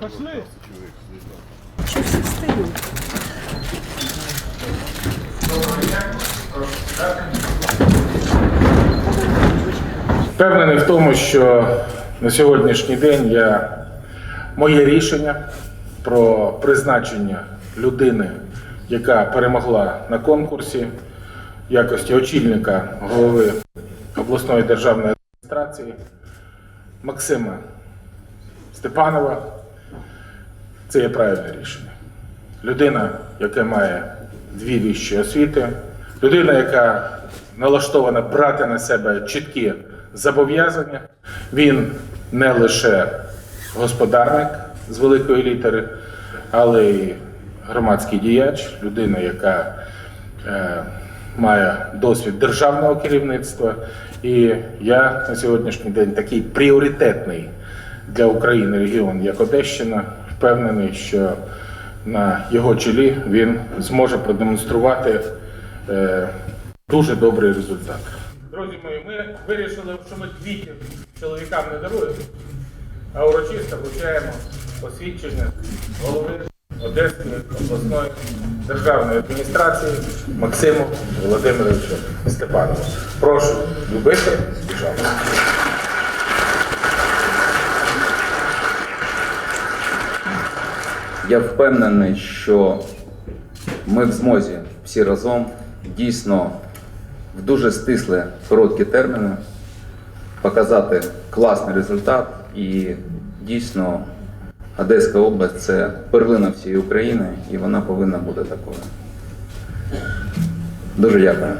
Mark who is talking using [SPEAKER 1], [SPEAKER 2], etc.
[SPEAKER 1] Пошли.
[SPEAKER 2] Що всі встають?
[SPEAKER 3] Впевнений в тому, що на сьогоднішній день я моє рішення про призначення людини, яка перемогла на конкурсі в якості очільника голови обласної державної адміністрації Максима Степанова. Це є правильне рішення. Людина, яка має дві вищі освіти, людина, яка налаштована брати на себе чіткі зобов'язання. Він не лише господарник з великої літери, але й громадський діяч, людина, яка е, має досвід державного керівництва. І я на сьогоднішній день такий пріоритетний для України регіон, як Одещина, впевнений, що на його чолі він зможе продемонструвати е, дуже добрий результат. Друзі мої, ми вирішили, що ми квітів чоловікам не даруємо, а урочисто вручаємо посвідчення голови Одеської обласної державної адміністрації Максиму Володимировичу Степанову. Прошу любити і
[SPEAKER 4] Я впевнений, що ми в змозі всі разом дійсно в дуже стислі короткі терміни показати класний результат і дійсно Одеська область це перлина всієї України і вона повинна бути такою. Дуже дякую.